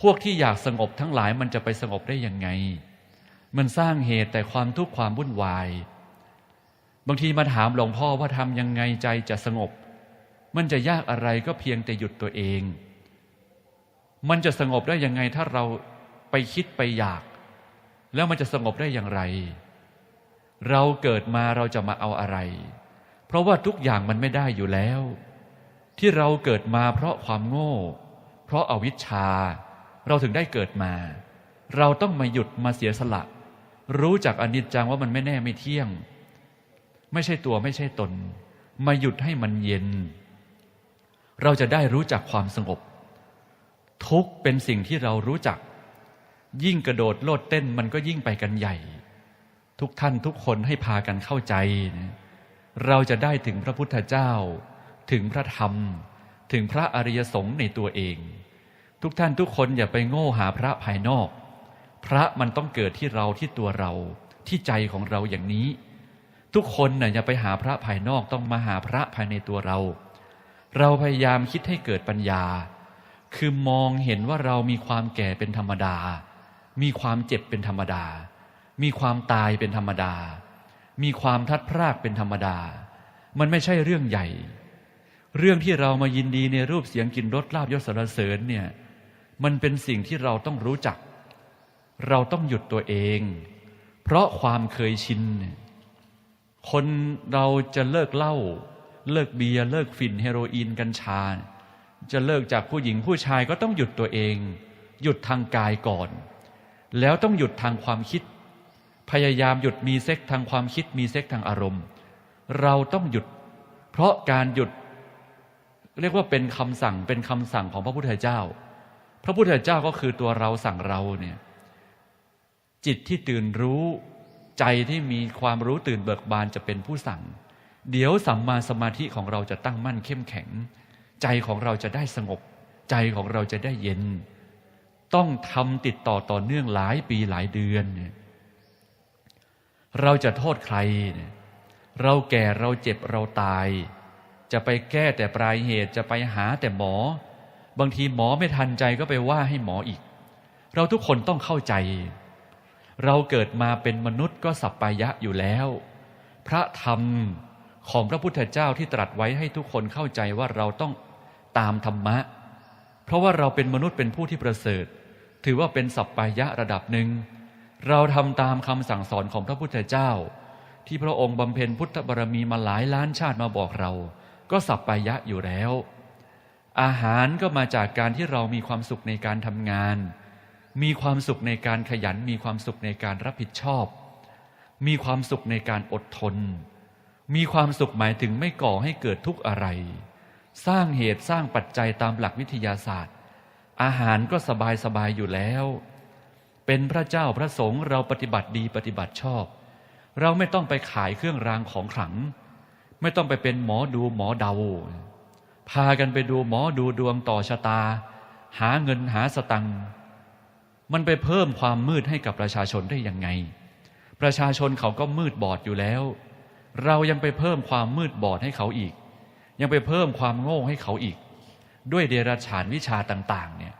พวกที่อยากสงบทั้งหลายมันจะไปสงบได้ยังไง มันสร้างเหตุแต่ความทุกข์ความวุ่นวาย บางทีมาถามหลวงพ่อว่าทำยังไงใจจะสงบ มันจะยากอะไรก็เพียงแต่หยุดตัวเอง มันจะสงบได้ยังไงถ้าเราไปคิดไปอยาก แล้วมันจะสงบได้อย่างไร เราเกิดมาเราจะมาเอาอะไร เพราะว่าทุกอย่างมันไม่ได้อยู่แล้ว ที่เราเกิดมาเพราะความโง่ เพราะอาวิชชา เราถึงได้เกิดมา เราต้องมาหยุดมาเสียสละ รู้จักอนิจจังว่ามันไม่แน่ไม่เที่ยง ไม่ใช่ตัวไม่ใช่ตน มาหยุดให้มันเย็น เราจะได้รู้จักความสงบ ทุกเป็นสิ่งที่เรารู้จัก ยิ่งกระโดดโลดเต้นมันก็ยิ่งไปกันใหญ่ ทุกท่านทุกคนให้พากันเข้าใจนะเราจะได้ถึงพระพุทธเจ้า ถึงพระธรรม ถึงพระอริยสงฆ์ในตัวเอง ทุกท่านทุกคนอย่าไปโง่หาพระภายนอก พระมันต้องเกิดที่เราที่ตัวเรา ที่ใจของเราอย่างนี้ ทุกคนน่ะอย่าไปหาพระภายนอกต้องมาหาพระภายในตัวเรา เราพยายามคิดให้เกิดปัญญา คือมองเห็นว่าเรามีความแก่เป็นธรรมดา มีความเจ็บเป็นธรรมดา มีความตายเป็นธรรมดา มีความทัดพรากเป็นธรรมดา มันไม่ใช่เรื่องใหญ่ เรื่องที่เรามายินดีในรูปเสียงกลิ่นรสลาบยศสรรเสริญเนี่ย มันเป็นสิ่งที่เราต้องรู้จัก เราต้องหยุดตัวเอง เพราะความเคยชิน คนเราจะเลิกเหล้าเลิกเบียร์เลิกฝิ่นเฮโรอีนกัญชา จะเลิกจากผู้หญิงผู้ชายก็ต้องหยุดตัวเอง หยุดทางกายก่อน แล้วต้องหยุดทางความคิด พยายามหยุดมีเซ็กทางความคิดมีเซ็กทางอารมณ์ เราต้องหยุด เพราะการหยุด เรียกว่าเป็นคำสั่งเป็นคำสั่งของพระพุทธเจ้า พระพุทธเจ้าก็คือตัวเราสั่งเราเนี่ยจิตที่ตื่นรู้ใจที่มีความรู้ตื่นเบิกบานจะเป็นผู้สั่ง เดี๋ยวสัมมาสมาธิของเราจะตั้งมั่นเข้มแข็ง ใจของเราจะได้สงบ ใจของเราจะได้เย็น ต้องทำติดต่อต่อเนื่องหลายปีหลายเดือนเนี่ยเราจะโทษใครเนี่ยเราแก่เราเจ็บเราตาย จะไปแก้แต่ปลายเหตุจะไปหาแต่หมอ บางทีหมอไม่ทันใจก็ไปว่าให้หมออีก เราทุกคนต้องเข้าใจ เราเกิดมาเป็นมนุษย์ก็สัปปายะอยู่แล้ว พระธรรมของพระพุทธเจ้าที่ตรัสไว้ให้ทุกคนเข้าใจว่าเราต้องตามธรรมะ เพราะว่าเราเป็นมนุษย์เป็นผู้ที่ประเสริฐ ถือว่าเป็นสัปปายะระดับหนึ่ง เราทำตามคำสั่งสอนของพระพุทธเจ้า ที่พระองค์บำเพ็ญพุทธบารมีมาหลายล้านชาติมาบอกเรา ก็สัปปายะอยู่แล้ว อาหารก็มาจากการที่เรามีความสุขในการทำงาน มีความสุขในการขยัน มีความสุขในการรับผิดชอบ มีความสุขในการอดทน มีความสุขหมายถึงไม่ก่อให้เกิดทุกข์อะไร สร้างเหตุสร้างปัจจัยตามหลักวิทยาศาสตร์ อาหารก็สบายสบายอยู่แล้ว เป็นพระเจ้าพระสงฆ์เราปฏิบัติดีปฏิบัติชอบ เราไม่ต้องไปขายเครื่องรางของขลัง ไม่ต้องไปเป็นหมอดูหมอเดา พากันไปดูหมอดูดวงต่อชะตา หาเงินหาสตังค์มันไปเพิ่มความมืดให้กับประชาชนได้ยังไง ประชาชนเขาก็มืดบอดอยู่แล้ว เรายังไปเพิ่มความมืดบอดให้เขาอีก ยังไปเพิ่มความโง่ให้เขาอีก ด้วยเดรัจฉานวิชาต่าง ๆ เนี่ย